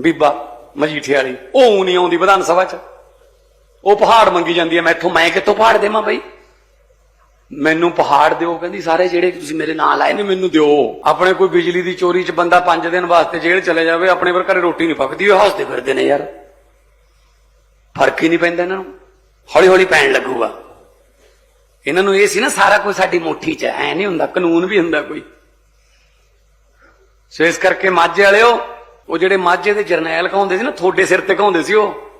ਬੀਬਾ ਮਜੀਠੇ ਵਾਲੀ। ਉਹ ਊ ਨਹੀਂ ਆਉਂਦੀ ਵਿਧਾਨ ਸਭਾ 'ਚ। ਉਹ ਪਹਾੜ ਮੰਗੀ ਜਾਂਦੀ ਹੈ ਮੈਥੋਂ ਮੈਂ ਕਿੱਥੋਂ ਪਹਾੜ ਦੇਵਾਂ ਬਈ? ਮੈਨੂੰ ਪਹਾੜ ਦਿਓ, ਕਹਿੰਦੀ ਸਾਰੇ ਜਿਹੜੇ ਤੁਸੀਂ ਮੇਰੇ ਨਾਲ ਲਾਏ ਨੇ, ਮੈਨੂੰ ਦਿਓ। ਆਪਣੇ ਕੋਈ ਬਿਜਲੀ ਦੀ ਚੋਰੀ 'ਚ ਬੰਦਾ 5 ਦਿਨ ਵਾਸਤੇ ਜੇਲ੍ਹ ਚਲੇ ਜਾਵੇ, ਆਪਣੇ ਵਰ ਘਰੇ ਰੋਟੀ ਨਹੀਂ ਪੱਕਦੀ, ਉਹ ਹੱਸਦੇ ਫਿਰਦੇ ਨੇ ਯਾਰ। ਫ਼ਰਕ ਹੀ ਨਹੀਂ ਪੈਂਦਾ ਇਹਨਾਂ ਨੂੰ। ਹੌਲੀ ਹੌਲੀ ਪੈਣ ਲੱਗੂਗਾ। ਇਹਨਾਂ ਨੂੰ ਇਹ ਸੀ ਨਾ, ਸਾਰਾ ਕੁਝ ਸਾਡੀ ਮੁੱਠੀ 'ਚ ਐ ਨਹੀਂ ਹੁੰਦਾ, ਕਾਨੂੰਨ ਵੀ ਹੁੰਦਾ ਕੋਈ। ਸੋ ਇਸ ਕਰਕੇ ਮਾਝੇ ਵਾਲਿਓ ਉਹ ਜਿਹੜੇ ਮਾਝੇ ਦੇ ਜਰਨੈਲ ਕਹਾਉਂਦੇ ਸੀ ਨਾ, ਤੁਹਾਡੇ ਸਿਰ ਤੇ ਕਹਾਉਂਦੇ ਸੀ ਉਹ।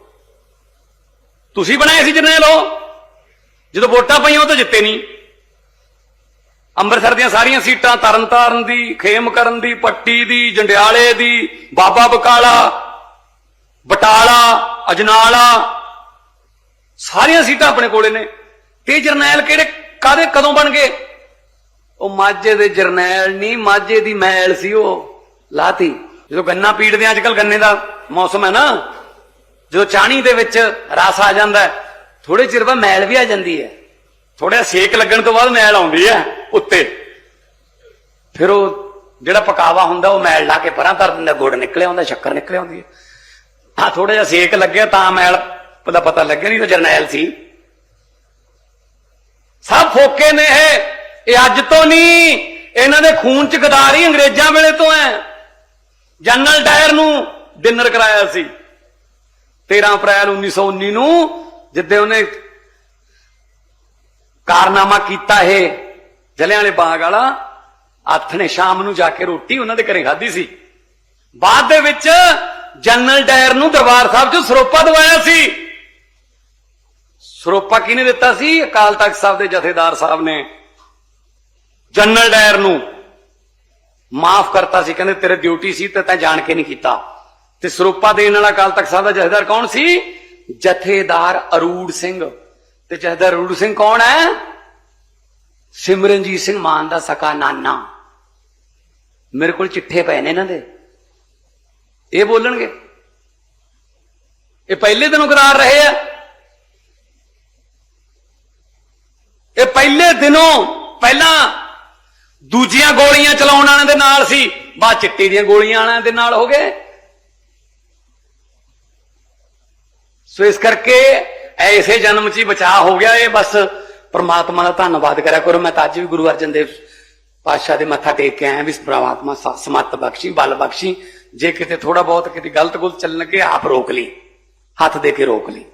ਤੁਸੀਂ ਬਣਾਏ ਸੀ ਜਰਨੈਲ ਉਹ। ਜਦੋਂ ਵੋਟਾਂ ਪਈਆਂ, ਉਹ ਤਾਂ ਜਿੱਤੇ ਨਹੀਂ। ਅੰਮ੍ਰਿਤਸਰ ਦੀਆਂ ਸਾਰੀਆਂ ਸੀਟਾਂ ਤਰਨਤਾਰਨ ਦੀ ਖੇਮ ਕਰਨ ਦੀ, ਪੱਟੀ ਦੀ, ਜੰਡਿਆਲੇ ਦੀ, ਬਾਬਾ ਬਕਾਲਾ, ਬਟਾਲਾ, ਅਜਨਾਲਾ। ਸਾਰੀਆਂ ਸੀਟਾਂ ਆਪਣੇ ਕੋਲੇ ਨੇ। ਤੇ ਜਰਨੈਲ ਕਿਹੜੇ ਕਾਦੇ ਕਦੋਂ ਬਣ ਗਏ? ਉਹ ਮਾਝੇ ਦੇ ਜਰਨੈਲ ਨਹੀਂ, ਮਾਝੇ ਦੀ ਮੈਲ ਸੀ ਉਹ। ਲਾਤੀ। ਜਦੋਂ ਗੰਨਾ ਪੀੜਦੇ ਆ ਅੱਜਕੱਲ ਗੰਨੇ ਦਾ ਮੌਸਮ ਹੈ ਨਾ, ਜਦੋਂ ਚਾਣੀ ਦੇ ਵਿੱਚ ਰਸ ਆ ਜਾਂਦਾ ਥੋੜੇ ਚਿਰ ਬਾਅਦ ਮੈਲ ਵੀ ਆ ਜਾਂਦੀ ਹੈ। ਥੋੜਾ ਸੇਕ ਲੱਗਣ ਤੋਂ ਬਾਅਦ ਮੈਲ ਆਉਂਦੀ ਹੈ ਉੱਤੇ। ਫਿਰ ਉਹ ਜਿਹੜਾ ਪਕਾਵਾ ਹੁੰਦਾ, ਉਹ ਮੈਲ ਲਾ ਕੇ ਪਰਾਂ ਧਰ ਦਿੰਦਾ, ਗੁੜ ਨਿਕਲਿਆ ਹੁੰਦਾ, ਸ਼ੱਕਰ ਨਿਕਲਿਆ ਹੁੰਦੀ ਹੈ। ਆ ਥੋੜਾ ਜਿਹਾ ਸੇਕ ਲੱਗਿਆ ਤਾਂ ਮੈਲ ਦਾ ਪਤਾ ਲੱਗਿਆ ਨਹੀਂ, ਉਹ ਜਰਨੈਲ ਸੀ। ਸਭ ਫੋਕੇ ਨੇ ਇਹ ਇਹ ਅੱਜ ਤੋਂ ਨਹੀਂ, ਇਹਨਾਂ ਦੇ ਖੂਨ ਚ ਗਦਾਰੀ ਅੰਗਰੇਜ਼ਾਂ ਵੇਲੇ ਤੋਂ ਹੈ। ਜਨਰਲ ਡਾਇਰ ਨੂੰ ਡਿਨਰ ਕਰਾਇਆ ਸੀ। 13 ਅਪ੍ਰੈਲ 1919 ਨੂੰ ਜਿੱਦੇ ਉਹਨੇ ਕਾਰਨਾਮਾ ਕੀਤਾ ਇਹ ਜਲਿਆਂ ਵਾਲੇ ਬਾਗ ਵਾਲਾ, ਹੱਥ ਨੇ ਸ਼ਾਮ ਨੂੰ ਜਾ ਕੇ ਰੋਟੀ ਉਹਨਾਂ ਦੇ ਘਰੇ ਖਾਧੀ ਸੀ। ਬਾਅਦ ਦੇ ਵਿੱਚ ਜਨਰਲ ਡਾਇਰ ਨੂੰ ਦਰਬਾਰ ਸਾਹਿਬ 'ਚ ਸਰੋਪਾ ਦਵਾਇਆ ਸੀ। ਸਰੋਪਾ ਕਿਹਨੇ ਦਿੱਤਾ ਸੀ? ਅਕਾਲ ਤਖਤ ਸਾਹਿਬ ਦੇ ਜਥੇਦਾਰ ਸਾਹਿਬ ਨੇ। ਜਨਰਲ ਡਾਇਰ ਨੂੰ ਮਾਫ ਕਰਤਾ ਸੀ, ਕਹਿੰਦੇ ਤੇਰੇ ਡਿਊਟੀ ਸੀ ਤੇ ਤੈਂ ਜਾਣ ਕੇ ਨਹੀਂ ਕੀਤਾ। ਤੇ ਸਰੋਪਾ ਦੇਣ ਵਾਲਾ ਅਕਾਲ ਤਖਤ ਸਾਹਿਬ ਦਾ ਜਥੇਦਾਰ ਕੌਣ ਸੀ? ਜਥੇਦਾਰ ਅਰੂੜ ਸਿੰਘ। ਤੇ ਜਥੇਦਾਰ ਅਰੂੜ ਸਿੰਘ ਕੌਣ ਹੈ? ਸਿਮਰਨਜੀਤ ਸਿੰਘ ਮਾਨ ਦਾ ਸਕਾ ਨਾਨਾ। ਮੇਰੇ ਕੋਲ ਚਿੱਠੇ ਪਏ ਨੇ ਇਹਨਾਂ ਦੇ। ਇਹ ਬੋਲਣਗੇ। ਇਹ ਪਹਿਲੇ ਦਿਨੋਂ ਕਰਾਰ ਰਹੇ ਆ। ਇਹ ਪਹਿਲੇ ਦਿਨੋਂ ਪਹਿਲਾਂ ਦੂਜੀਆਂ ਗੋਲੀਆਂ ਚਲਾਉਣ ਵਾਲਿਆਂ ਦੇ ਨਾਲ ਸੀ। ਬਾਅਦ ਚਿੱਟੀ ਦੀਆਂ ਗੋਲੀਆਂ ਵਾਲਿਆਂ ਦੇ ਨਾਲ ਹੋ ਗਏ। ਸੋ ਇਸ ਕਰਕੇ ਐਸੇ ਜਨਮ 'ਚ ਹੀ ਬਚਾਅ ਹੋ ਗਿਆ ਇਹ ਬਸ ਪ੍ਰਮਾਤਮਾ ਦਾ ਧੰਨਵਾਦ ਕਰਿਆ ਕਰੋ। ਮੈਂ ਤਾਂ ਅੱਜ ਵੀ ਗੁਰੂ ਅਰਜਨ ਦੇਵ ਪਾਤਸ਼ਾਹ ਦੇ ਮੱਥਾ ਟੇਕ ਕੇ ਆਇਆ ਵੀ ਪ੍ਰਮਾਤਮਾ ਸ- ਸਮੱਤ ਬਖਸ਼ੀ, ਬਲ ਬਖਸ਼ੀ। ਜੇ ਕਿਤੇ ਥੋੜਾ ਬਹੁਤ ਕਿਤੇ ਗਲਤ ਗੁਲਤ ਚੱਲਣ ਲੱਗੇ, ਆਪ ਰੋਕ ਲਈ ਹੱਥ ਦੇ ਕੇ ਰੋਕ ਲਈ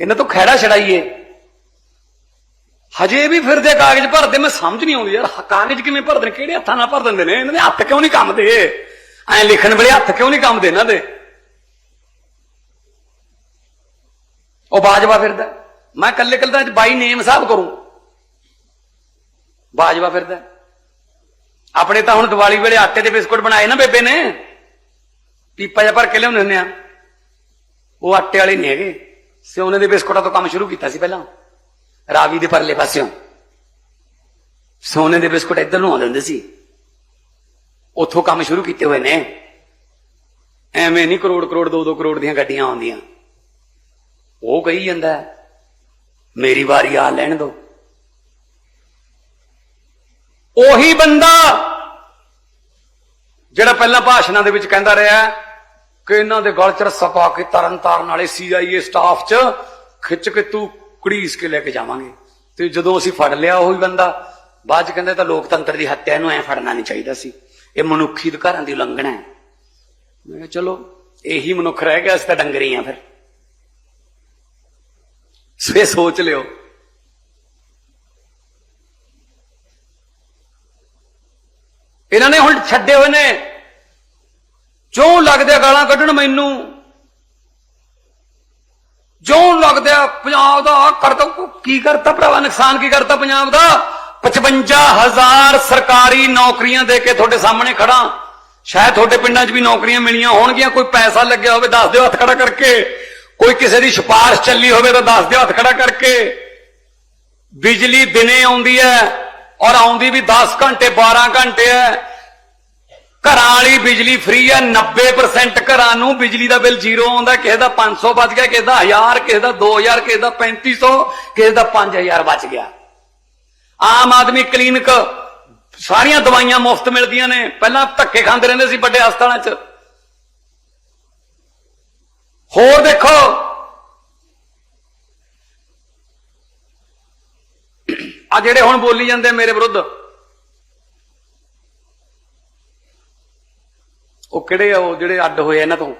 ਇਹਨਾਂ ਤੋਂ ਖਹਿੜਾ ਛੜਾਈਏ ਹਜੇ ਵੀ ਫਿਰਦੇ ਕਾਗਜ਼ ਭਰਦੇ, ਮੈਂ ਸਮਝ ਨਹੀਂ ਆਉਂਦੀ ਯਾਰ। ਕਾਗਜ਼ ਕਿਵੇਂ ਭਰਦੇ ਨੇ? ਕਿਹੜੇ ਹੱਥਾਂ ਨਾਲ ਭਰ ਦਿੰਦੇ ਨੇ? ਇਹਨਾਂ ਦੇ ਹੱਥ ਕਿਉਂ ਨਹੀਂ ਕੰਮਦੇ ਐ ਲਿਖਣ ਵੇਲੇ ਹੱਥ ਕਿਉਂ ਨਹੀਂ ਕੰਮਦੇ ਇਹਨਾਂ ਦੇ? ਉਹ ਬਾਜਵਾ ਫਿਰਦਾ। ਮੈਂ ਕੱਲੇ ਕੱਲੇ ਤਾਂ ਬਾਈ ਨੇਮ ਸਾਹਿਬ ਕਰੂੰ। ਬਾਜਵਾ ਫਿਰਦਾ। ਆਪਣੇ ਤਾਂ ਹੁਣ ਦੀਵਾਲੀ ਵੇਲੇ ਆਟੇ ਦੇ ਬਿਸਕੁਟ ਬਣਾਏ ਨਾ ਬੇਬੇ ਨੇ? ਪੀਪਾ ਜਿਹਾ ਭਰ ਕੇ ਲਿਆਉਂਦੇ ਹੁੰਦੇ ਆ। ਉਹ ਆਟੇ ਵਾਲੇ ਨਹੀਂ ਹੈਗੇ। ਸਿਉਨੇ ਦੇ ਬਿਸਕੁਟਾਂ ਤੋਂ ਕੰਮ ਸ਼ੁਰੂ ਕੀਤਾ ਸੀ ਪਹਿਲਾਂ। ਰਾਵੀ ਦੇ ਪਰਲੇ ਪਾਸਿਓਂ। ਸੋਨੇ ਦੇ ਬਿਸਕੁਟ ਇੱਧਰ ਨੂੰ ਆਉਂਦੇ ਹੁੰਦੇ ਸੀ। ਉੱਥੋਂ ਕੰਮ ਸ਼ੁਰੂ ਕੀਤੇ ਹੋਏ ਨੇ। ਐਵੇਂ ਨਹੀਂ ਕਰੋੜ ਕਰੋੜ 2-2 ਕਰੋੜ ਦੀਆਂ ਗੱਡੀਆਂ ਆਉਂਦੀਆਂ। ਉਹ ਕਹੀ ਜਾਂਦਾ, ਮੇਰੀ ਵਾਰੀ ਆ, ਲੈਣ ਦੋ। ਉਹੀ ਬੰਦਾ ਜਿਹੜਾ ਪਹਿਲਾਂ ਭਾਸ਼ਣਾਂ ਦੇ ਵਿੱਚ ਕਹਿੰਦਾ ਰਿਹਾ ਕਿ ਇਹਨਾਂ ਦੇ ਗਲ ਚ ਰੱਸਾ ਪਾ ਕੇ ਤਰਨ ਤਾਰਨ ਵਾਲੇ ਸੀਆਈਏ ਸਟਾਫ ਚ ਖਿੱਚ ਕੇ ਤੂੰ ਕੁੜੀਸ ਕੇ ਲੈ ਕੇ ਜਾਵਾਂਗੇ। ਤੇ ਜਦੋਂ ਅਸੀਂ ਫੜ ਲਿਆ ਉਹੀ ਬੰਦਾ, ਬਾਅਦ ਚ ਕਹਿੰਦੇ ਤਾਂ ਲੋਕਤੰਤਰ ਦੀ ਹੱਤਿਆ ਨੂੰ ਐ ਫੜਨਾ ਨਹੀਂ ਚਾਹੀਦਾ ਸੀ। ਇਹ ਮਨੁੱਖੀ ਅਧਿਕਾਰਾਂ ਦੀ ਉਲੰਘਣਾ ਹੈ। ਮੈਂ ਕਿਹਾ ਚਲੋ, ਇਹੀ ਮਨੁੱਖ ਰਹਿ ਗਿਆ, ਅਸੀਂ ਤਾਂ ਡੰਗਰੀ ਆ ਫਿਰ। ਸਵੇ ਸੋਚ ਲਿਓ। ਇਹਨਾਂ ਨੇ ਹੁਣ ਛੱਡੇ ਹੋਏ ਨੇ। ਜੋ ਲੱਗਦੇ ਆ ਗਾਲਾਂ ਕੱਢਣ ਮੈਨੂੰ? ਜੋ ਲੱਗਦੇ ਆ ਪੰਜਾਬ ਦਾ ਆਹ ਕਰਤਾ ਕੀ ਕਰਤਾ ਭਰਾਵਾ, ਨੁਕਸਾਨ ਕੀ ਕਰਤਾ ਪੰਜਾਬ ਦਾ? 55000 ਸਰਕਾਰੀ ਨੌਕਰੀਆਂ ਦੇ ਕੇ ਤੁਹਾਡੇ ਸਾਹਮਣੇ ਖੜਾ ਸ਼ਾਇਦ ਤੁਹਾਡੇ ਪਿੰਡਾਂ 'ਚ ਵੀ ਨੌਕਰੀਆਂ ਮਿਲੀਆਂ ਹੋਣਗੀਆਂ, ਕੋਈ ਪੈਸਾ ਲੱਗਿਆ ਹੋਵੇ ਦੱਸ ਦਿਓ ਹੱਥ ਖੜਾ ਕਰਕੇ। ਕੋਈ ਕਿਸੇ ਦੀ ਸਿਫਾਰਿਸ਼ ਚੱਲੀ ਹੋਵੇ ਤਾਂ ਦੱਸ ਦਿਓ ਹੱਥ ਖੜਾ ਕਰਕੇ। ਬਿਜਲੀ ਦਿਨੇ ਆਉਂਦੀ ਹੈ ਔਰ ਆਉਂਦੀ ਵੀ 10 ਘੰਟੇ 12 ਘੰਟੇ ਹੈ। ਘਰਾਂ ਵਾਲੀ ਬਿਜਲੀ ਫ੍ਰੀ ਆ 90% ਘਰਾਂ ਨੂੰ ਬਿਜਲੀ ਦਾ ਬਿੱਲ ਜ਼ੀਰੋ ਆਉਂਦਾ, ਕਿਸੇ ਦਾ 500 ਬਚ ਗਿਆ, ਕਿਸੇ ਦਾ 1000 ਕਿਸੇ ਦਾ 2000 ਕਿਸੇ ਦਾ 3500 ਕਿਸੇ ਦਾ 5000 ਬਚ ਗਿਆ। ਆਮ ਆਦਮੀ ਕਲੀਨਿਕ ਸਾਰੀਆਂ ਦਵਾਈਆਂ ਮੁਫਤ ਮਿਲਦੀਆਂ ਨੇ, ਪਹਿਲਾਂ ਧੱਕੇ ਖਾਂਦੇ ਰਹਿੰਦੇ ਸੀ ਵੱਡੇ ਹਸਪਤਾਲਾਂ 'ਚ। ਹੋਰ ਦੇਖੋ ਆ ਜਿਹੜੇ ਹੁਣ ਬੋਲੀ ਜਾਂਦੇ ਮੇਰੇ ਵਿਰੁੱਧ ਉਹ ਕਿਹੜੇ ਆ, ਉਹ ਜਿਹੜੇ ਅੱਡ ਹੋਏ ਆ ਇਹਨਾਂ ਤੋਂ?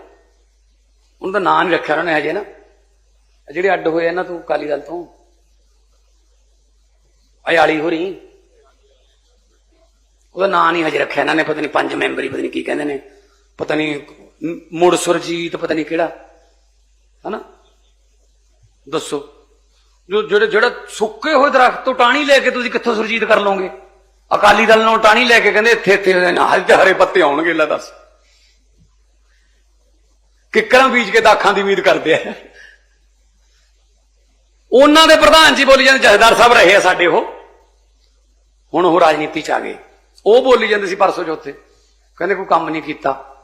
ਉਹਨਾਂ ਦਾ ਨਾਂ ਨਹੀਂ ਰੱਖਿਆ ਉਹਨਾਂ ਨੇ ਹਜੇ ਨਾ। ਜਿਹੜੇ ਅੱਡ ਹੋਏ ਆ ਇਹਨਾਂ ਤੋਂ ਕਾਲੀ ਦਲ ਤੋਂ। ਅਯਾਲੀ ਹੋਰੀ। ਉਹਦਾ ਨਾਂ ਨਹੀਂ ਹਜੇ ਰੱਖਿਆ ਇਹਨਾਂ ਨੇ, ਪਤਾ ਨਹੀਂ ਪੰਜ ਮੈਂਬਰੀ, ਪਤਾ ਨਹੀਂ ਕੀ ਕਹਿੰਦੇ ਨੇ। ਪਤਾ ਨਹੀਂ ਮੁੜ ਸੁਰਜੀਤ, ਪਤਾ ਨਹੀਂ ਕਿਹੜਾ। ਹਨਾ? ਦੱਸੋ। ਜੋ, ਜਿਹੜੇ, ਜਿਹੜਾ ਸੁੱਕੇ ਹੋਏ ਦਰਖਤ ਤੋਂ ਟਾਣੀ ਲੈ ਕੇ ਤੁਸੀਂ ਕਿੱਥੋਂ ਸੁਰਜੀਤ ਕਰ ਲਓਗੇ? ਅਕਾਲੀ ਦਲ ਨੂੰ ਟਾਣੀ ਲੈ ਕੇ ਕਹਿੰਦੇ ਇੱਥੇ ਇੱਥੇ ਨਾਲ ਤੇ ਹਰੇ ਪੱਤੇ ਆਉਣਗੇ, ਲੈ ਦੱਸ। ਕਿੱਕਰਾਂ ਬੀਜ ਕੇ ਦਾਖਾਂ ਦੀ ਉਮੀਦ ਕਰਦੇ ਆ। ਉਹਨਾਂ ਦੇ ਪ੍ਰਧਾਨ ਜੀ ਬੋਲੀ ਜਾਂਦੇ, ਜਥੇਦਾਰ ਸਾਹਿਬ ਰਹੇ ਆ ਸਾਡੇ ਉਹ। ਹੁਣ ਉਹ ਰਾਜਨੀਤੀ ਚ ਆ ਗਏ। ਉਹ ਬੋਲੀ ਜਾਂਦੇ ਸੀ ਪਰਸੋਂ ਚੌਥੇ। ਕਹਿੰਦੇ ਕੋਈ ਕੰਮ ਨਹੀਂ ਕੀਤਾ।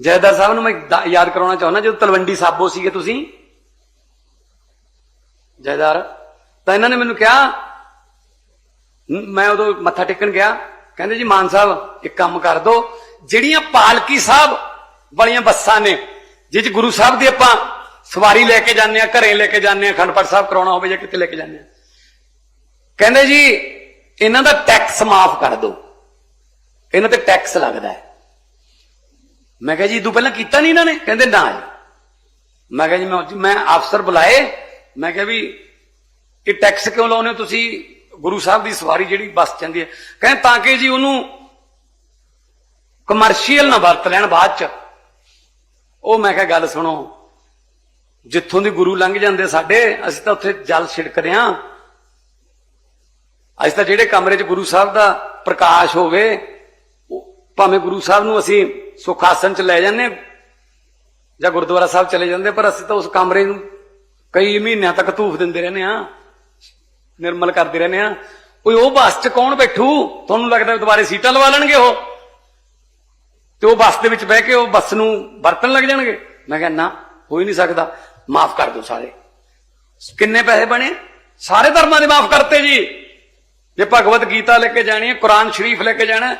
ਜਥੇਦਾਰ ਸਾਹਿਬ ਨੂੰ ਮੈਂ ਯਾਦ ਕਰਾਉਣਾ ਚਾਹੁੰਦਾ, ਜਦੋਂ ਤਲਵੰਡੀ ਸਾਬੋ ਸੀਗੇ ਤੁਸੀਂ। ਜਥੇਦਾਰ, ਤਾਂ ਇਹਨਾਂ ਨੇ ਮੈਨੂੰ ਕਿਹਾ ਮੈਂ ਉਦੋਂ ਮੱਥਾ ਟੇਕਣ ਗਿਆ। ਕਹਿੰਦੇ ਜੀ ਮਾਨ ਸਾਹਿਬ, ਇੱਕ ਕੰਮ ਕਰ ਦੋ। ਜਿਹੜੀਆਂ ਪਾਲਕੀ ਸਾਹਿਬ ਵਾਲੀਆਂ ਬੱਸਾਂ ਨੇ। ਜਿਸ ਚ ਗੁਰੂ ਸਾਹਿਬ ਦੀ ਆਪਾਂ ਸਵਾਰੀ ਲੈ ਕੇ ਜਾਂਦੇ ਆ ਘਰੇ ਲੈ ਕੇ ਜਾਂਦੇ ਆ ਖੰਡ ਪਾਠ ਸਾਹਿਬ ਕਰਾਉਣਾ ਹੋਵੇ ਜਾਂ ਕਿਤੇ ਲੈ ਕੇ ਜਾਂਦੇ ਆ ਕਹਿੰਦੇ ਜੀ, ਇਹਨਾਂ ਦਾ ਟੈਕਸ ਮਾਫ ਕਰ ਦਿਓ। ਇਹਨਾਂ ਤੇ ਟੈਕਸ ਲੱਗਦਾ ਹੈ। ਮੈਂ ਕਿਹਾ ਜੀ, ਇਦੋਂ ਪਹਿਲਾਂ ਕੀਤਾ ਨਹੀਂ ਇਹਨਾਂ ਨੇ? ਕਹਿੰਦੇ ਨਾ ਮੈਂ ਕਿਹਾ ਜੀ, ਮੈਂ ਅਫਸਰ ਬੁਲਾਏ। ਮੈਂ ਕਿਹਾ ਵੀ, ਇਹ ਟੈਕਸ ਕਿਉਂ ਲਾਉਨੇ ਹੋ ਤੁਸੀਂ? ਗੁਰੂ ਸਾਹਿਬ ਦੀ ਸਵਾਰੀ ਜਿਹੜੀ ਬੱਸ ਜਾਂਦੀ ਹੈ। ਕਹਿੰਦੇ ਤਾਂ ਕਿ ਜੀ ਉਹਨੂੰ ਕਮਰਸ਼ੀਅਲ ਨਾ ਵਰਤ ਲੈਣ ਬਾਅਦ ਚ। ਉਹ ਮੈਂ ਕਿਹਾ, ਗੱਲ ਸੁਣੋ। ਜਿੱਥੋਂ ਦੀ ਗੁਰੂ ਲੰਘ ਜਾਂਦੇ ਸਾਡੇ, ਅਸੀਂ ਤਾਂ ਉੱਥੇ ਜਲ ਛਿੜਕਦੇ ਆਂ ਅੱਜ ਤਾਂ ਜਿਹੜੇ ਕਮਰੇ 'ਚ ਗੁਰੂ ਸਾਹਿਬ ਦਾ ਪ੍ਰਕਾਸ਼ ਹੋਵੇ ਭਾਵੇਂ ਗੁਰੂ ਸਾਹਿਬ ਨੂੰ ਅਸੀਂ ਸੁਖ ਆਸਣ 'ਚ ਲੈ ਜਾਂਦੇ, ਜਾਂ ਗੁਰਦੁਆਰਾ ਸਾਹਿਬ ਚਲੇ ਜਾਂਦੇ, ਪਰ ਅਸੀਂ ਤਾਂ ਉਸ ਕਮਰੇ ਨੂੰ ਕਈ ਮਹੀਨਿਆਂ ਤੱਕ ਧੂਫ ਦਿੰਦੇ ਰਹਿੰਦੇ ਆ ਨਿਰਮਲ ਕਰਦੇ ਰਹਿੰਦੇ ਆ ਕੋਈ ਉਹ ਬੱਸ 'ਚ ਕੌਣ ਬੈਠੂ? ਤੁਹਾਨੂੰ ਲੱਗਦਾ ਦੁਬਾਰੇ ਸੀਟਾਂ ਲਵਾ ਲੈਣਗੇ ਉਹ? ਤੇ ਉਹ ਬੱਸ ਦੇ ਵਿੱਚ ਬਹਿ ਕੇ ਉਹ ਬੱਸ ਨੂੰ ਵਰਤਣ ਲੱਗ ਜਾਣਗੇ। ਮੈਂ ਕਿਹਾ, ਨਾ, ਹੋ ਹੀ ਨਹੀਂ ਸਕਦਾ। ਮਾਫ ਕਰ ਦਿਓ ਸਾਰੇ। ਕਿੰਨੇ ਪੈਸੇ ਬਣੇ? ਸਾਰੇ ਧਰਮਾਂ ਦੇ ਮਾਫ ਕਰਤੇ ਜੀ। ਜੇ ਭਗਵਤ ਗੀਤਾ ਲੈ ਕੇ ਜਾਣੀ ਹੈ, ਕੁਰਾਨ ਸ਼ਰੀਫ ਲੈ ਕੇ ਜਾਣਾ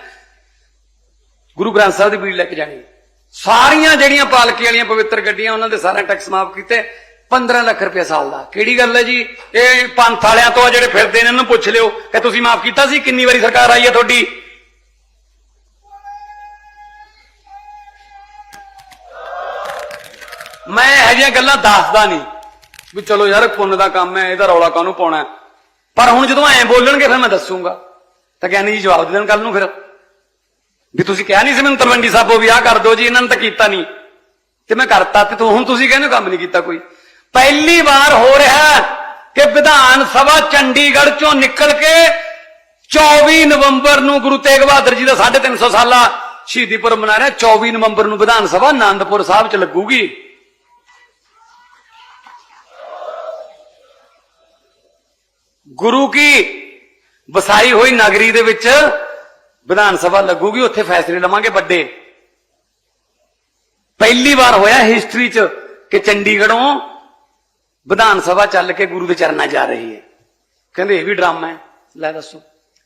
ਗੁਰੂ ਗ੍ਰੰਥ ਸਾਹਿਬ ਦੀ ਬੀੜ ਲੈ ਕੇ ਜਾਣੀ ਸਾਰੀਆਂ ਜਿਹੜੀਆਂ ਪਾਲਕੀ ਵਾਲੀਆਂ ਪਵਿੱਤਰ ਗੱਡੀਆਂ, ਉਹਨਾਂ ਦੇ ਸਾਰੇ ਟੈਕਸ ਮਾਫ ਕੀਤੇ। 15 ਲੱਖ ਰੁਪਏ ਸਾਲ ਦਾ। ਕਿਹੜੀ ਗੱਲ ਹੈ ਜੀ? ਇਹ ਪੰਥ ਵਾਲਿਆਂ ਤੋਂ ਆ ਜਿਹੜੇ ਫਿਰਦੇ ਨੇ, ਇਹਨਾਂ ਨੂੰ ਪੁੱਛ ਲਿਓ ਕਿ ਤੁਸੀਂ ਮਾਫ ਕੀਤਾ ਸੀ? ਕਿੰਨੀ ਵਾਰੀ ਸਰਕਾਰ ਆਈ ਹੈ ਤੁਹਾਡੀ? ਮੈਂ ਇਹੋ ਜਿਹੀਆਂ ਗੱਲਾਂ ਦੱਸਦਾ ਨਹੀਂ। ਵੀ ਚਲੋ ਯਾਰ ਪੁੰਨ ਦਾ ਕੰਮ ਹੈ, ਇਹਦਾ ਰੌਲਾ ਕਾਹਨੂੰ ਪਾਉਣਾ ਪਰ ਹੁਣ ਜਦੋਂ ਐਂ ਬੋਲਣਗੇ, ਫਿਰ ਮੈਂ ਦੱਸੂਗਾ। ਤਾਂ ਗਿਆਨੀ ਜੀ ਜਵਾਬ ਦੇ ਦੇਣ ਕੱਲ ਨੂੰ ਫਿਰ। ਵੀ ਤੁਸੀਂ ਕਿਹਾ ਨਹੀਂ ਸੀ ਮੈਨੂੰ ਤਲਵੰਡੀ ਸਾਬੋ ਵੀ ਆਹ ਕਰ ਦਿਓ ਜੀ, ਇਹਨਾਂ ਨੇ ਤਾਂ ਕੀਤਾ ਨਹੀਂ। ਤੇ ਮੈਂ ਕਰਤਾ ਤੇ ਹੁਣ ਤੁਸੀਂ ਕਹਿੰਦੇ ਹੋ ਕੰਮ ਨਹੀਂ ਕੀਤਾ ਕੋਈ। ਪਹਿਲੀ ਵਾਰ ਹੋ ਰਿਹਾ ਕਿ ਵਿਧਾਨ ਸਭਾ ਚੰਡੀਗੜ੍ਹ ਚੋਂ ਨਿਕਲ ਕੇ 24 ਨਵੰਬਰ ਨੂੰ ਗੁਰੂ ਤੇਗ ਬਹਾਦਰ ਜੀ ਦਾ 350 ਸਾਲਾ ਸ਼ਹੀਦੀ ਪੁਰਬ ਮਨਾ ਰਿਹਾ। 24 ਨਵੰਬਰ ਨੂੰ ਵਿਧਾਨ ਸਭਾ ਆਨੰਦਪੁਰ ਸਾਹਿਬ ਚ ਲੱਗੂਗੀ। ਗੁਰੂ ਕੀ ਵਸਾਈ ਹੋਈ ਨਗਰੀ ਦੇ ਵਿੱਚ ਵਿਧਾਨ ਸਭਾ ਲੱਗੂਗੀ, ਉੱਥੇ ਫੈਸਲੇ ਲਵਾਂਗੇ ਵੱਡੇ। ਪਹਿਲੀ ਵਾਰ ਹੋਇਆ ਹਿਸਟਰੀ 'ਚ ਕਿ ਚੰਡੀਗੜ੍ਹੋਂ ਵਿਧਾਨ ਸਭਾ ਚੱਲ ਕੇ ਗੁਰੂ ਦੇ ਚਰਨਾਂ ਜਾ ਰਹੀ ਹੈ। ਕਹਿੰਦੇ ਇਹ ਵੀ ਡਰਾਮਾ ਹੈ। ਲੈ ਦੱਸੋ,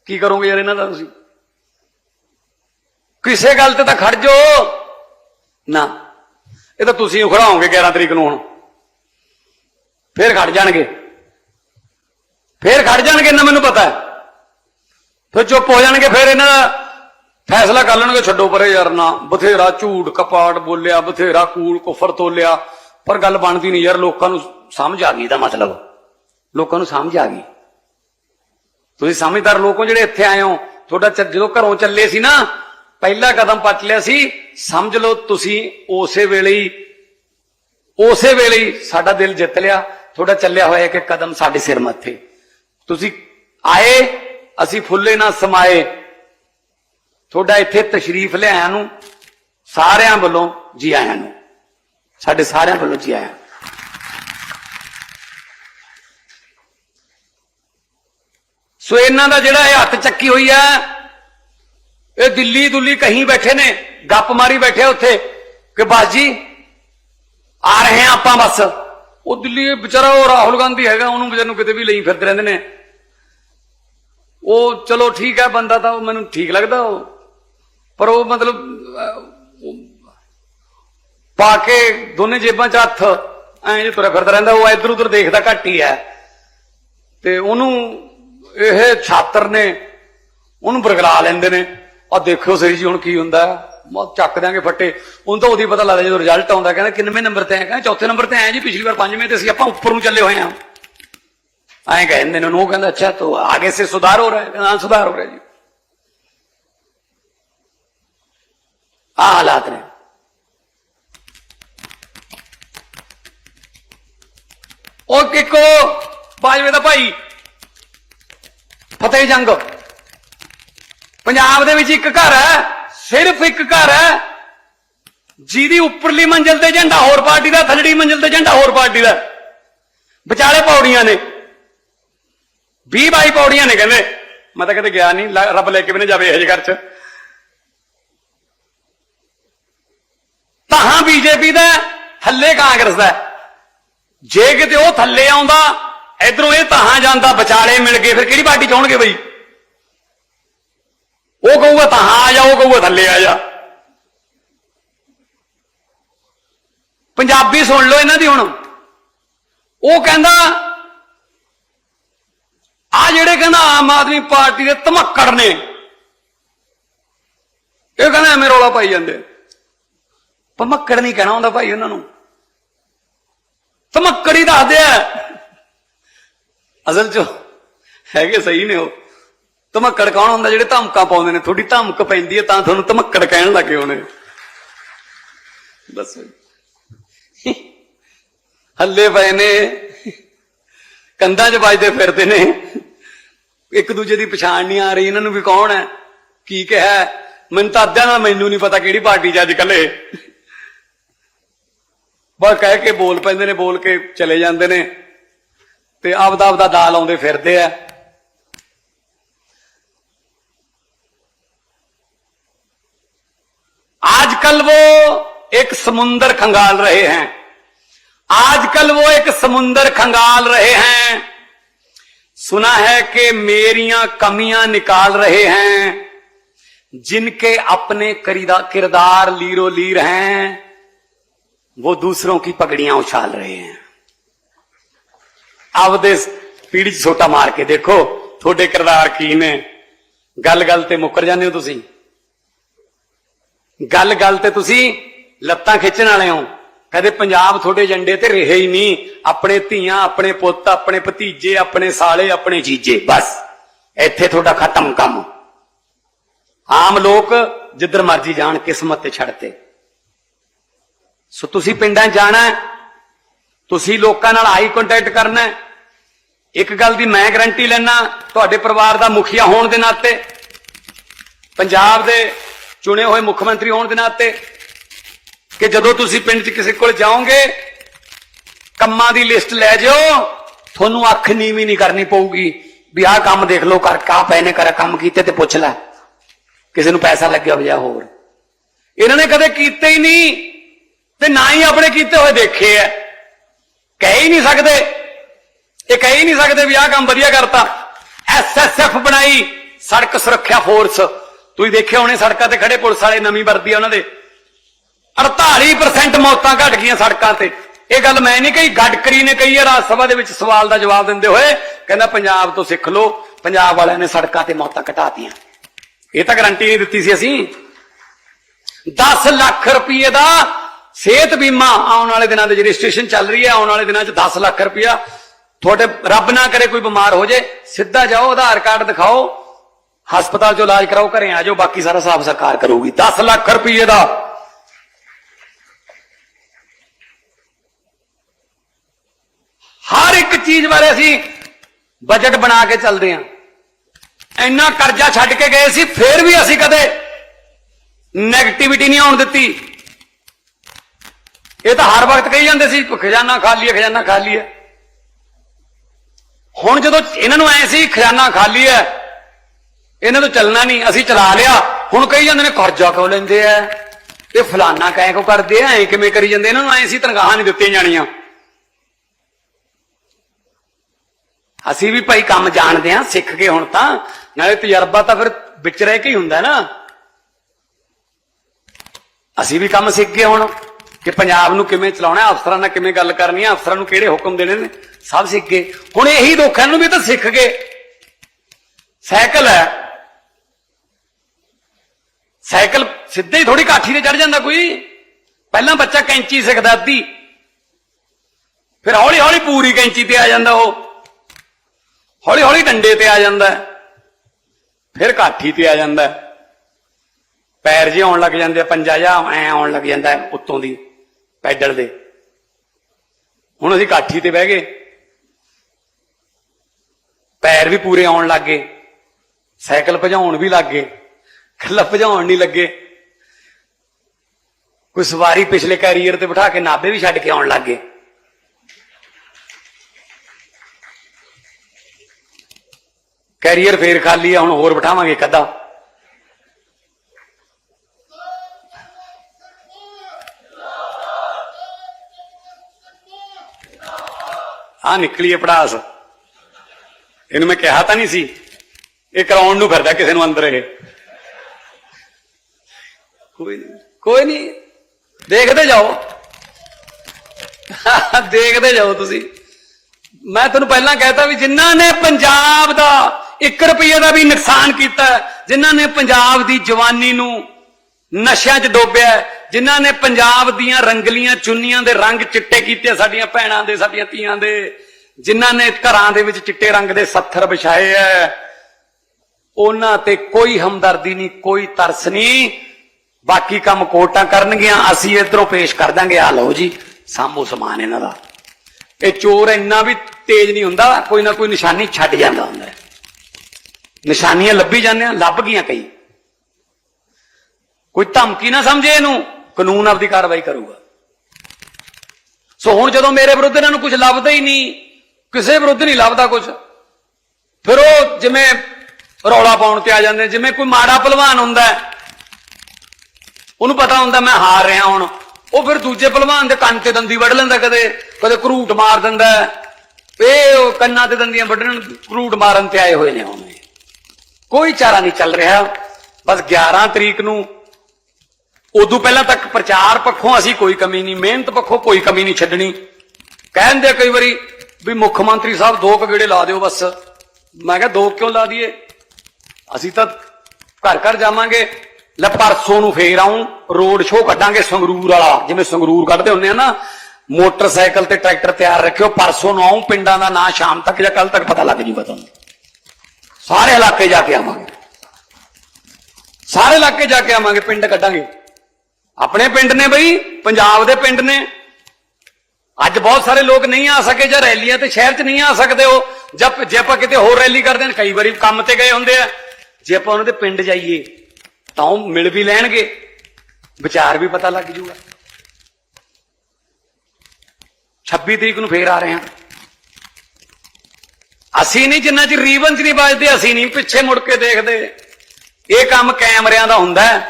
ਕੀ ਕਰੋਗੇ ਯਾਰ ਇਹਨਾਂ ਦਾ ਤੁਸੀਂ? ਕਿਸੇ ਗੱਲ ਤੇ ਤਾਂ ਖੜ ਜੋ ਨਾ, ਇਹ ਤਾਂ ਤੁਸੀਂ ਖੜਾਓਗੇ 11 ਤਰੀਕ ਨੂੰ ਹੁਣ। ਫੇਰ ਖੜ ਜਾਣਗੇ। ਫੇਰ ਖੜ ਜਾਣਗੇ ਨਾ ਮੈਨੂੰ ਪਤਾ ਹੈ। ਫਿਰ ਚੁੱਪ ਹੋ ਜਾਣਗੇ, ਫਿਰ ਇਹਨਾਂ ਦਾ ਫੈਸਲਾ ਕਰ ਲੈਣਗੇ, ਛੱਡੋ ਪਰੇ ਯਾਰ ਨਾ। ਬਥੇਰਾ ਝੂਠ, ਕਪਾਟ ਬੋਲਿਆ, ਬਥੇਰਾ ਕੂਲ, ਕੁਫਰ ਤੋਲਿਆ। ਪਰ ਗੱਲ ਬਣਦੀ ਨਹੀਂ ਯਾਰ, ਲੋਕਾਂ ਨੂੰ ਸਮਝ ਆ ਗਈ ਦਾ ਮਤਲਬ। ਲੋਕਾਂ ਨੂੰ ਸਮਝ ਆ ਗਈ। ਤੁਸੀਂ ਸਮਝਦਾਰ ਲੋਕੋ ਜਿਹੜੇ ਇੱਥੇ ਆਏ ਹੋ। ਤੁਹਾਡਾ ਜਦੋਂ ਘਰੋਂ ਚੱਲੇ ਸੀ ਨਾ, ਪਹਿਲਾ ਕਦਮ ਪੱਟ ਲਿਆ ਸੀ, ਸਮਝ ਲਓ ਤੁਸੀਂ ਉਸੇ ਵੇਲੇ ਹੀ ਉਸੇ ਵੇਲੇ ਹੀ ਸਾਡਾ ਦਿਲ ਜਿੱਤ ਲਿਆ। ਤੁਹਾਡਾ ਚੱਲਿਆ ਹੋਇਆ ਇੱਕ ਕਦਮ ਸਾਡੇ ਸਿਰ ਮੱਥੇ। ਤੁਸੀਂ ਆਏ, ਅਸੀਂ ਫੁੱਲੇ ਨਾ ਸਮਾਏ। ਤੁਹਾਡਾ ਇੱਥੇ ਤਸ਼ਰੀਫ ਲਿਆਇਆ ਨੂੰ, ਸਾਰਿਆਂ ਵੱਲੋਂ ਜੀ ਆਇਆਂ ਨੂੰ। ਸਾਡੇ ਸਾਰਿਆਂ ਵੱਲੋਂ ਜੀ ਆਇਆਂ। ਸੋ ਇਹਨਾਂ ਦਾ ਜਿਹੜਾ ਇਹ ਹੱਥ ਚੱਕੀ ਹੋਈ ਹੈ ਇਹ ਦਿੱਲੀ ਦੁੱਲੀ ਕਹੀਂ ਬੈਠੇ ਨੇ, ਗੱਪ ਮਾਰੀ ਬੈਠੇ ਉੱਥੇ, ਕਿ ਬਾਜੀ ਆ ਰਹੇ ਆ ਆਪਾਂ ਬਸ। ਉਹ ਦਿੱਲੀ ਵਿਚਾਰਾ ਉਹ ਰਾਹੁਲ ਗਾਂਧੀ ਹੈਗਾ, ਉਹਨੂੰ ਵਿਚਾਰ ਨੂੰ ਕਿਤੇ ਵੀ ਲਈ ਫਿਰਦੇ ਰਹਿੰਦੇ ਨੇ। ਉਹ ਚਲੋ ਠੀਕ ਹੈ, ਬੰਦਾ ਤਾਂ ਉਹ ਮੈਨੂੰ ਠੀਕ ਲੱਗਦਾ ਉਹ। ਪਰ ਉਹ ਮਤਲਬ ਪਾ ਕੇ ਦੋਨੇ ਜੇਬਾਂ 'ਚ ਹੱਥ, ਐਂ ਜੇ ਤੁਰਿਆ ਫਿਰਦਾ ਰਹਿੰਦਾ, ਉਹ ਇੱਧਰ ਉੱਧਰ ਦੇਖਦਾ ਘੱਟ ਹੀ ਹੈ। ਤੇ ਉਹਨੂੰ ਇਹ ਛਾਤਰ ਨੇ, ਉਹਨੂੰ ਬਰਗਲਾ ਲੈਂਦੇ ਨੇ। ਆ ਦੇਖਿਓ ਸਹੀ ਜੀ ਹੁਣ ਕੀ ਹੁੰਦਾ। ਹੈ। ਚੱਕ ਦਿਆਂਗੇ ਫੱਟੇ। ਉਹਨੂੰ ਤਾਂ ਉਹਦੀ ਪਤਾ ਲੱਗਦਾ ਜਦੋਂ ਰਿਜ਼ਲਟ ਆਉਂਦਾ, ਕਹਿੰਦਾ ਕਿੰਨਵੇਂ ਨੰਬਰ ਤੇ ਆਇਆ? ਕਹਿੰਦਾ ਚੌਥੇ ਨੰਬਰ ਤੇ ਆਇਆ ਜੀ, ਪਿਛਲੀ ਵਾਰ ਪੰਜਵੇਂ ਤੇ ਸੀ ਆਪਾਂ ਉੱਪਰ ਨੂੰ ਚੱਲੇ ਹੋਏ ਹਾਂ। ਆਏ ਕਹਿੰਦੇ ਨੇ ਉਹ ਕਹਿੰਦਾ, ਅੱਛਾ, ਤੋ ਆਗੇ ਸੇ ਸੁਧਾਰ ਹੋ ਰਹਾ ਹੈ ਕਹਿੰਦਾ ਸੁਧਾਰ ਹੋ ਰਿਹਾ ਜੀ। ਆ ਹਾਲਾਤ ਨੇ। ਉਹ ਕਿੱਕੋ, ਬਾਜਵੇ ਦਾ ਭਾਈ, ਫਤਿਹ ਜੰਗ। ਪੰਜਾਬ ਦੇ ਵਿੱਚ ਇੱਕ ਘਰ ਹੈ, ਸਿਰਫ ਇੱਕ ਘਰ ਹੈ, ਜਿਹਦੀ ਉੱਪਰਲੀ ਮੰਜ਼ਿਲ ਤੇ ਝੰਡਾ ਹੋਰ ਪਾਰਟੀ ਦਾ, ਥੱਲੜੀ ਮੰਜ਼ਿਲ ਤੇ ਝੰਡਾ ਹੋਰ ਪਾਰਟੀ ਦਾ। ਵਿਚਾਲੇ ਪੌੜੀਆਂ ਨੇ। 20 22 ਪੌੜੀਆਂ ਨੇ ਕਹਿੰਦੇ। ਮੈਂ ਤਾਂ ਕਦੇ ਗਿਆ ਨਹੀਂ ਰੱਬ ਲੈ ਕੇ ਵੀ ਨਾ ਜਾਵੇ ਇਹ ਜਿਹੇ ਘਰ ਚ। ਤਾਂ ਬੀਜੇਪੀ ਦਾ ਥੱਲੇ ਕਾਂਗਰਸ ਦਾ ਜੇ ਕਿਤੇ ਉਹ ਥੱਲੇ ਆਉਂਦਾ, ਇਧਰੋਂ ਇਹ ਤਹਾਂ ਜਾਂਦਾ, ਵਿਚਾਲੇ ਮਿਲ ਗਏ, ਫਿਰ ਕਿਹੜੀ ਪਾਰਟੀ ਚਾਹਣਗੇ ਬਈ? ਉਹ ਕਹੂਗਾ ਤਾਹਾਂ ਆ ਜਾ, ਉਹ ਕਹੂਗਾ ਥੱਲੇ ਆ ਜਾ। ਪੰਜਾਬੀ ਸੁਣ ਲਓ ਇਹਨਾਂ ਦੀ ਹੁਣ। ਉਹ ਕਹਿੰਦਾ ਆ ਜਿਹੜੇ ਕਹਿੰਦਾ ਆਮ ਆਦਮੀ ਪਾਰਟੀ ਦੇ ਧਮੱਕੜ ਨੇ, ਇਹ ਕਹਿੰਦਾ ਐਵੇਂ ਰੌਲਾ ਪਾਈ ਜਾਂਦੇ। ਧਮੱਕੜ ਨਹੀਂ ਕਹਿਣਾ ਹੁੰਦਾ ਭਾਈ ਉਹਨਾਂ ਨੂੰ। ਧਮੱਕੜ ਹੀ ਦੱਸਦੇ ਆ। ਅਸਲ ਚ ਹੈਗੇ ਸਹੀ ਨੇ ਉਹ। ਧਮੱਕੜ ਕੌਣ ਹੁੰਦਾ ਜਿਹੜੇ ਧਮਕਾਂ ਪਾਉਂਦੇ ਨੇ? ਥੋੜੀ ਧਮਕ ਪੈਂਦੀ ਹੈ ਤਾਂ ਤੁਹਾਨੂੰ ਧਮੱਕੜ ਕਹਿਣ ਲੱਗੇ ਹੋਣੇ। ਦੱਸੋ ਜੀ। ਹੱਲੇ ਪਏ ਨੇ। ਕੰਧਾਂ 'ਚ ਵੱਜਦੇ ਫਿਰਦੇ ਨੇ ਇੱਕ ਦੂਜੇ ਦੀ ਪਛਾਣ ਨਹੀਂ ਆ ਰਹੀ ਇਹਨਾਂ ਨੂੰ ਵੀ ਕੌਣ ਹੈ ਕੀ ਕਿਹਾ ਹੈ? ਮੈਨੂੰ ਤਾਂ ਅੱਧਿਆਂ ਦਾ ਮੈਨੂੰ ਨਹੀਂ ਪਤਾ ਕਿਹੜੀ ਪਾਰਟੀ 'ਚ ਅੱਜ ਕੱਲੇ ਬਸ ਕਹਿ ਕੇ ਬੋਲ ਪੈਂਦੇ ਨੇ ਬੋਲ ਕੇ ਚਲੇ ਜਾਂਦੇ ਨੇ ਤੇ ਆਪਦਾ ਆਪਦਾ ਦਾ ਲਾਉਂਦੇ ਫਿਰਦੇ ਆ आजकल वो एक समुंदर खंगाल रहे हैं आजकल वो एक समुंदर खंगाल रहे हैं। सुना है कि मेरिया कमियाँ निकाल रहे हैं। जिनके अपने किरदार लीरो लीर हैं, वो दूसरों की पगड़ियाँ उछाल रहे हैं। अब दे पीढ़ी छोटा मार के देखो, थोड़े किरदार की ने गल गल ते मुकर जाने हो गल गल ते तुसी लत्तां वाले हो। ਕਦੇ ਪੰਜਾਬ ਤੁਹਾਡੇ ਏਜੰਡੇ ਤੇ ਰਹੇ ਹੀ ਨਹੀਂ। ਆਪਣੇ ਧੀਆਂ, ਆਪਣੇ ਪੁੱਤ, ਆਪਣੇ ਭਤੀਜੇ, ਆਪਣੇ ਸਾਲੇ, ਆਪਣੇ ਜੀਜੇ, ਬਸ। ਇੱਥੇ ਤੁਹਾਡਾ ਖਤਮ ਕੰਮ। ਆਮ ਲੋਕ ਜਿੱਧਰ ਮਰਜ਼ੀ ਜਾਣ, ਕਿਸਮਤ ਤੇ ਛੱਡਤੇ ਸੋ ਤੁਸੀਂ ਪਿੰਡਾਂ 'ਚ ਜਾਣਾ ਤੁਸੀਂ ਲੋਕਾਂ ਨਾਲ ਆਈ ਕੰਟੈਕਟ ਕਰਨਾ ਇੱਕ ਗੱਲ ਦੀ ਮੈਂ ਗਰੰਟੀ ਲੈਣਾ ਤੁਹਾਡੇ ਪਰਿਵਾਰ ਦਾ ਮੁਖੀਆ ਹੋਣ ਦੇ ਨਾਤੇ, ਪੰਜਾਬ ਦੇ ਚੁਣੇ ਹੋਏ ਮੁੱਖ ਮੰਤਰੀ ਹੋਣ ਦੇ ਨਾਤੇ ਕਿ ਜਦੋਂ ਤੁਸੀਂ ਪਿੰਡ 'ਚ ਕਿਸੇ ਕੋਲ ਜਾਓਗੇ, ਕੰਮਾਂ ਦੀ ਲਿਸਟ ਲੈ ਜਿਓ, ਤੁਹਾਨੂੰ ਅੱਖ ਨੀਵੀਂ ਨਹੀਂ ਕਰਨੀ ਪਊਗੀ ਵੀ ਆਹ ਕੰਮ ਦੇਖ ਲਓ, ਕਰ ਕਾ ਪਏ ਨੇ, ਕਰ, ਕੰਮ ਕੀਤੇ ਤੇ ਪੁੱਛ ਲੈ। ਕਿਸੇ ਨੂੰ ਪੈਸਾ ਲੱਗਿਆ ਹੋਇਆ ਹੋਰ। ਇਹਨਾਂ ਨੇ ਕਦੇ ਕੀਤੇ ਹੀ ਨਹੀਂ ਤੇ ਨਾ ਹੀ ਆਪਣੇ ਕੀਤੇ ਹੋਏ ਦੇਖੇ ਐ। ਕਹਿ ਹੀ ਨਹੀਂ ਸਕਦੇ। ਇਹ ਕਹਿ ਹੀ ਨਹੀਂ ਸਕਦੇ ਵੀ ਆਹ ਕੰਮ ਵਧੀਆ ਕਰਤਾ। ਐਸਐਸਐਫ ਬਣਾਈ ਸੜਕ ਸੁਰੱਖਿਆ ਫੋਰਸ। ਤੁਸੀਂ ਦੇਖਿਆ ਹੋਣੇ ਸੜਕਾਂ ਤੇ ਖੜੇ ਪੁਲਿਸ ਵਾਲੇ ਨਵੀਂ ਵਰਦੀ ਆ ਉਹਨਾਂ ਦੇ। 48% ਮੌਤਾਂ ਘਟ ਗਈਆਂ ਸੜਕਾਂ ਤੇ। ਇਹ ਗੱਲ ਮੈਂ ਨਹੀਂ ਕਹੀ, ਗਡਕਰੀ ਨੇ ਕਹੀ ਹੈ, ਰਾਜ ਸਭਾ ਦੇ ਵਿੱਚ ਸਵਾਲ ਦਾ ਜਵਾਬ ਦਿੰਦੇ ਹੋਏ। ਕਹਿੰਦਾ ਪੰਜਾਬ ਤੋਂ ਸਿੱਖ ਲਓ, ਪੰਜਾਬ ਵਾਲਿਆਂ ਨੇ ਸੜਕਾਂ ਤੇ ਮੌਤਾਂ ਘਟਾਤੀਆਂ ਇਹ ਤਾਂ ਗਰੰਟੀ ਨਹੀਂ ਦਿੱਤੀ ਸੀ ਅਸੀਂ। 10 ਲੱਖ ਰੁਪਏ ਦਾ ਸਿਹਤ ਬੀਮਾ ਆਉਣ ਵਾਲੇ ਦਿਨਾਂ ਦੇ ਜਿਹੜੀ ਰਜਿਸਟ੍ਰੇਸ਼ਨ ਚੱਲ ਰਹੀ ਹੈ, ਆਉਣ ਵਾਲੇ ਦਿਨਾਂ 'ਚ 10 ਲੱਖ ਰੁਪਇਆ ਤੁਹਾਡੇ ਰੱਬ ਨਾ ਕਰੇ ਕੋਈ ਬਿਮਾਰ ਹੋ ਜੇ, ਸਿੱਧਾ ਜਾਓ, ਆਧਾਰ ਕਾਰਡ ਦਿਖਾਓ, ਹਸਪਤਾਲ 'ਚੋਂ ਇਲਾਜ ਕਰਾਓ, ਘਰੇ ਆ ਜਾਓ, ਬਾਕੀ ਸਾਰਾ ਹਿਸਾਬ ਸਰਕਾਰ ਕਰੂਗੀ। 10 ਲੱਖ ਰੁਪਏ ਦਾ ਹਰ ਇੱਕ ਚੀਜ਼ ਬਾਰੇ ਅਸੀਂ ਬਜਟ ਬਣਾ ਕੇ ਚੱਲਦੇ ਹਾਂ ਇੰਨਾ ਕਰਜ਼ਾ ਛੱਡ ਕੇ ਗਏ ਸੀ, ਫੇਰ ਵੀ ਅਸੀਂ ਕਦੇ ਨੈਗੇਟਿਵਿਟੀ ਨਹੀਂ ਆਉਣ ਦਿੱਤੀ। ਇਹ ਤਾਂ ਹਰ ਵਕਤ ਕਹੀ ਜਾਂਦੇ ਸੀ, ਖਜ਼ਾਨਾ ਖਾਲੀ ਹੈ ਖਜ਼ਾਨਾ ਖਾਲੀ ਹੈ ਹੁਣ ਜਦੋਂ ਇਹਨਾਂ ਨੂੰ ਐ ਸੀ, ਖਜ਼ਾਨਾ ਖਾਲੀ ਹੈ ਇਹਨਾਂ ਤੋਂ ਚੱਲਣਾ ਨਹੀਂ, ਅਸੀਂ ਚਲਾ ਲਿਆ। ਹੁਣ ਕਹੀ ਜਾਂਦੇ ਨੇ, ਕਰਜ਼ਾ ਕਿਉਂ ਲੈਂਦੇ ਆ ਇਹ ਫਲਾਨਾ ਕਹਿ ਕੋ ਕਰਦੇ ਆ ਐ ਕਿਵੇਂ ਕਰੀ ਜਾਂਦੇ? ਇਹਨਾਂ ਨੂੰ ਐ ਸੀ ਤਨਖਾਹਾਂ ਨਹੀਂ ਦਿੱਤੀਆਂ ਜਾਣੀਆਂ। ਅਸੀਂ ਵੀ ਭਾਈ ਕੰਮ ਜਾਣਦੇ ਆ ਸਿੱਖ ਕੇ ਹੁਣ ਤਾਂ। ਨਾਲੇ ਤਜਰਬਾ ਤਾਂ ਫਿਰ ਵਿਚ ਰਹਿ ਕੇ ਹੀ ਹੁੰਦਾ ਨਾ। ਅਸੀਂ ਵੀ ਕੰਮ ਸਿੱਖ ਗਏ ਹੁਣ। ਕਿ ਪੰਜਾਬ ਨੂੰ ਕਿਵੇਂ ਚਲਾਉਣਾ, ਅਫਸਰਾਂ ਨਾਲ ਕਿਵੇਂ ਗੱਲ ਕਰਨੀ ਹੈ ਅਫਸਰਾਂ ਨੂੰ ਕਿਹੜੇ ਹੁਕਮ ਦੇਣੇ ਨੇ, ਸਭ ਸਿੱਖ ਗਏ। ਹੁਣ ਇਹੀ ਦੁੱਖ ਹੈ ਨੂੰ ਵੀ ਤਾਂ ਸਿੱਖ ਗਏ। ਸਾਈਕਲ ਹੈ। ਸਾਈਕਲ ਸਿੱਧੇ ਹੀ ਥੋੜੀ ਕਾਠੀ ਤੇ ਚੜ ਜਾਂਦਾ ਕੋਈ। ਪਹਿਲਾਂ ਬੱਚਾ ਕੈਂਚੀ ਸਿੱਖਦਾ ਅੱਧੀ। ਫਿਰ ਹੌਲੀ ਹੌਲੀ ਪੂਰੀ ਕੈਂਚੀ ਤੇ ਆ ਜਾਂਦਾ ਉਹ। ਹੌਲੀ ਹੌਲੀ ਡੰਡੇ ਤੇ ਆ ਜਾਂਦਾ ਫਿਰ ਕਾਠੀ ਤੇ ਆ ਜਾਂਦਾ ਪੈਰ ਜੇ ਆਉਣ ਲੱਗ ਜਾਂਦੇ ਆ, ਪੰਜਾ ਜਾਂ ਐ ਆਉਣ ਲੱਗ ਜਾਂਦਾ ਉੱਤੋਂ ਦੀ ਪੈਡਲ ਦੇ। ਹੁਣ ਅਸੀਂ ਕਾਠੀ ਤੇ ਬਹਿ ਗਏ। ਪੈਰ ਵੀ ਪੂਰੇ ਆਉਣ ਲੱਗ ਗਏ। ਸਾਈਕਲ ਭਜਾਉਣ ਵੀ ਲੱਗ ਗਏ। ਕੱਲਾ ਭਜਾਉਣ ਨਹੀਂ ਲੱਗੇ। ਕੋਈ ਸਵਾਰੀ ਪਿਛਲੇ ਕੈਰੀਅਰ ਤੇ ਬਿਠਾ ਕੇ ਨਾਭੇ ਵੀ ਛੱਡ ਕੇ ਆਉਣ ਲੱਗ ਗਏ। ਕੈਰੀਅਰ ਫੇਰ ਖਾਲੀ ਆ, ਹੁਣ ਹੋਰ ਬਿਠਾਵਾਂਗੇ ਕਦਾ ਆ ਨਿਕਲੀ ਪੜਾਸ। ਇਹਨੂੰ ਮੈਂ ਕਿਹਾ ਤਾਂ ਨਹੀਂ ਸੀ। ਇਹ ਕਰਾਉਣ ਨੂੰ ਫਿਰਦਾ ਕਿਸੇ ਨੂੰ ਅੰਦਰ ਇਹ। ਕੋਈ ਨਹੀਂ ਕੋਈ ਨਹੀਂ ਦੇਖਦੇ ਜਾਓ। ਦੇਖਦੇ ਜਾਓ ਤੁਸੀਂ। ਮੈਂ ਤੁਹਾਨੂੰ ਪਹਿਲਾਂ ਕਹਿਤਾ ਵੀ ਜਿਨ੍ਹਾਂ ਨੇ ਪੰਜਾਬ ਦਾ 1 ਰੁਪਏ ਦਾ ਵੀ ਨੁਕਸਾਨ ਕੀਤਾ ਹੈ, ਜਿਨ੍ਹਾਂ ਨੇ ਪੰਜਾਬ ਦੀ ਜਵਾਨੀ ਨੂੰ ਨਸ਼ਿਆਂ 'ਚ ਡੋਬਿਆ ਹੈ, ਜਿਨ੍ਹਾਂ ਨੇ ਪੰਜਾਬ ਦੀਆਂ ਰੰਗਲੀਆਂ ਚੁੰਨੀਆਂ ਦੇ ਰੰਗ ਚਿੱਟੇ ਕੀਤੇ ਸਾਡੀਆਂ ਭੈਣਾਂ ਦੇ ਸਾਡੀਆਂ ਧੀਆਂ ਦੇ ਜਿਨ੍ਹਾਂ ਨੇ ਘਰਾਂ ਦੇ ਵਿੱਚ ਚਿੱਟੇ ਰੰਗ ਦੇ ਸੱਥਰ ਵਿਛਾਏ ਐ ਉਹਨਾਂ ਤੇ ਕੋਈ ਹਮਦਰਦੀ ਨਹੀਂ ਕੋਈ ਤਰਸ ਨਹੀਂ। ਬਾਕੀ ਕੰਮ ਕੋਰਟਾਂ ਕਰਨਗੀਆਂ ਅਸੀਂ ਇਧਰੋਂ ਪੇਸ਼ ਕਰ ਦਾਂਗੇ। ਆ ਲਓ ਜੀ ਸਾਂਭੋ ਸਮਾਨ ਇਹਨਾਂ ਦਾ। ਇਹ ਚੋਰ ਇੰਨਾ ਵੀ ਤੇਜ਼ ਨਹੀਂ ਹੁੰਦਾ ਕੋਈ ਨਾ ਕੋਈ ਨਿਸ਼ਾਨੀ ਛੱਡ ਜਾਂਦਾ ਹੁੰਦਾ ਨਿਸ਼ਾਨੀਆਂ ਲੱਭੀ ਜਾਂਦੇ ਆ ਲੱਭ ਗਈਆਂ ਕਈ। ਕੋਈ ਧਮਕੀ ਨਾ ਸਮਝੇ ਇਹਨੂੰ, ਕਾਨੂੰਨ ਆਪਦੀ ਕਾਰਵਾਈ ਕਰੂਗਾ। ਸੋ ਹੁਣ ਜਦੋਂ ਮੇਰੇ ਵਿਰੁੱਧ ਇਹਨਾਂ ਨੂੰ ਕੁਝ ਲੱਭਦਾ ਹੀ ਨਹੀਂ, ਕਿਸੇ ਵਿਰੁੱਧ ਨਹੀਂ ਲੱਭਦਾ ਕੁਝ ਫਿਰ ਉਹ ਜਿਵੇਂ ਰੌਲਾ ਪਾਉਣ ਤੇ ਆ ਜਾਂਦੇ ਜਿਵੇਂ ਕੋਈ ਮਾੜਾ ਪਹਿਲਵਾਨ ਹੁੰਦਾ ਉਹਨੂੰ ਪਤਾ ਹੁੰਦਾ ਮੈਂ ਹਾਰ ਰਿਹਾ ਹੁਣ। ਉਹ ਫਿਰ ਦੂਜੇ ਪਹਿਲਵਾਨ ਦੇ ਕੰਨ ਤੇ ਦੰਦੀ ਵੱਢ ਲੈਂਦਾ ਕਦੇ ਕਦੇ ਕਰੂਟ ਮਾਰ ਦਿੰਦਾ ਇਹ ਕੰਨਾਂ ਤੇ ਦੰਦੀਆਂ ਵੱਢਣ, ਕਰੂਟ ਮਾਰਨ ਤੇ ਆਏ ਹੋਏ ਨੇ ਹੁਣ। ਕੋਈ ਚਾਰਾ ਨਹੀਂ ਚੱਲ ਰਿਹਾ। ਬਸ 11 ਤਰੀਕ ਨੂੰ, ਉਦੋਂ ਪਹਿਲਾਂ ਤੱਕ ਪ੍ਰਚਾਰ ਪੱਖੋਂ ਅਸੀਂ ਕੋਈ ਕਮੀ ਨਹੀਂ, ਮਿਹਨਤ ਪੱਖੋਂ ਕੋਈ ਕਮੀ ਨਹੀਂ ਛੱਡਣੀ। ਕਹਿੰਦੇ ਕਈ ਵਾਰੀ ਵੀ ਮੁੱਖ ਮੰਤਰੀ ਸਾਹਿਬ ਦੋ ਕੁ ਗੇੜੇ ਲਾ ਦਿਓ ਬਸ। ਮੈਂ ਕਿਹਾ ਦੋ ਕਿਉਂ ਲਾ ਦਈਏ? ਅਸੀਂ ਤਾਂ ਘਰ ਘਰ ਜਾਵਾਂਗੇ। ਲੈ ਪਰਸੋਂ ਨੂੰ ਫੇਰ ਆਉਂ ਰੋਡ ਸ਼ੋਅ ਕੱਢਾਂਗੇ ਸੰਗਰੂਰ ਵਾਲਾ। ਜਿਵੇਂ ਸੰਗਰੂਰ ਕੱਢਦੇ ਹੁੰਦੇ ਆ ਨਾ, ਮੋਟਰਸਾਈਕਲ ਤੇ ਟਰੈਕਟਰ ਤਿਆਰ ਰੱਖਿਓ, ਪਰਸੋਂ ਨੂੰ ਆਉਂ ਪਿੰਡਾਂ ਦਾ ਨਾਂ ਸ਼ਾਮ ਤੱਕ ਜਾਂ ਕੱਲ ਤੱਕ ਪਤਾ ਲੱਗ ਜੂਗਾ ਤੁਹਾਨੂੰ ਸਾਰੇ ਇਲਾਕੇ ਜਾ ਕੇ ਆਵਾਂਗੇ। ਸਾਰੇ ਇਲਾਕੇ ਜਾ ਕੇ ਆਵਾਂਗੇ, ਪਿੰਡ ਕੱਢਾਂਗੇ। ਆਪਣੇ ਪਿੰਡ ਨੇ ਬਈ, ਪੰਜਾਬ ਦੇ ਪਿੰਡ ਨੇ। ਅੱਜ ਬਹੁਤ ਸਾਰੇ ਲੋਕ ਨਹੀਂ ਆ ਸਕੇ ਜਾਂ ਰੈਲੀਆਂ ਤੇ ਸ਼ਹਿਰ 'ਚ ਨਹੀਂ ਆ ਸਕਦੇ ਉਹ। ਜਦ ਜੇ ਆਪਾਂ ਕਿਤੇ ਹੋਰ ਰੈਲੀ ਕਰਦੇ ਨੇ ਕਈ ਵਾਰੀ ਕੰਮ ਤੇ ਗਏ ਹੁੰਦੇ ਆ। ਜੇ ਆਪਾਂ ਉਹਨਾਂ ਦੇ ਪਿੰਡ ਜਾਈਏ, ਤਾਂ ਉਹ ਮਿਲ ਵੀ ਲੈਣਗੇ। ਵਿਚਾਰ ਵੀ ਪਤਾ ਲੱਗ ਜੂਗਾ। 26 ਤਰੀਕ ਨੂੰ ਫੇਰ ਆ ਰਹੇ ਹਾਂ। ਅਸੀਂ ਨਹੀਂ ਜਿੰਨਾ ਚਿਰ ਰੀਬਨ 'ਚ ਨਹੀਂ ਵੱਜਦੇ, ਅਸੀਂ ਨਹੀਂ ਪਿੱਛੇ ਮੁੜ ਕੇ ਦੇਖਦੇ। ਇਹ ਕੰਮ ਕੈਮਰਿਆਂ ਦਾ ਹੁੰਦਾ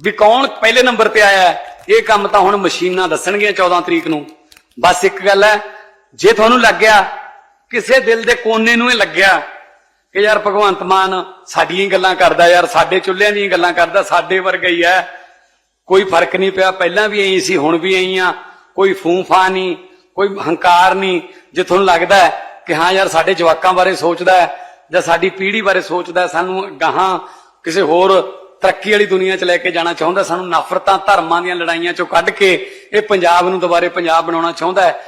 ਵੀ ਕੌਣ ਪਹਿਲੇ ਨੰਬਰ ਤੇ ਆਇਆ ਇਹ ਕੰਮ ਤਾਂ ਹੁਣ ਮਸ਼ੀਨਾਂ ਦੱਸਣਗੀਆਂ 14 ਤਰੀਕ ਨੂੰ। ਬਸ ਇੱਕ ਗੱਲ ਹੈ, ਜੇ ਤੁਹਾਨੂੰ ਲੱਗਿਆ, ਕਿਸੇ ਦਿਲ ਦੇ ਕੋਨੇ ਨੂੰ ਇਹ ਲੱਗਿਆ ਕਿ ਯਾਰ ਭਗਵੰਤ ਮਾਨ ਸਾਡੀਆਂ ਗੱਲਾਂ ਕਰਦਾ, ਯਾਰ ਸਾਡੇ ਚੁੱਲ੍ਹਿਆਂ ਦੀਆਂ ਗੱਲਾਂ ਕਰਦਾ, ਸਾਡੇ ਵਰਗਾ ਹੀ ਹੈ। ਕੋਈ ਫ਼ਰਕ ਨਹੀਂ ਪਿਆ, ਪਹਿਲਾਂ ਵੀ ਐਂ ਸੀ, ਹੁਣ ਵੀ ਐਂ ਆ। ਕੋਈ ਫੂਫਾ ਨਹੀਂ, ਕੋਈ ਹੰਕਾਰ ਨਹੀਂ। ਜੇ ਤੁਹਾਨੂੰ ਲੱਗਦਾ ਕਿ ਹਾਂ ਯਾਰ ਸਾਡੇ ਜਵਾਕਾਂ ਬਾਰੇ ਸੋਚਦਾ ਹੈ ਜਾਂ ਸਾਡੀ ਪੀੜ੍ਹੀ ਬਾਰੇ ਸੋਚਦਾ ਸਾਨੂੰ ਗਾਹਾਂ ਕਿਸੇ ਹੋਰ ਤਰੱਕੀ ਵਾਲੀ ਦੁਨੀਆ 'ਚ ਲੈ ਕੇ ਜਾਣਾ ਚਾਹੁੰਦਾ ਸਾਨੂੰ ਨਫ਼ਰਤਾਂ ਧਰਮਾਂ ਦੀਆਂ ਲੜਾਈਆਂ 'ਚੋਂ ਕੱਢ ਕੇ ਇਹ ਪੰਜਾਬ ਨੂੰ ਦੁਬਾਰੇ ਪੰਜਾਬ ਬਣਾਉਣਾ ਚਾਹੁੰਦਾ ਹੈ।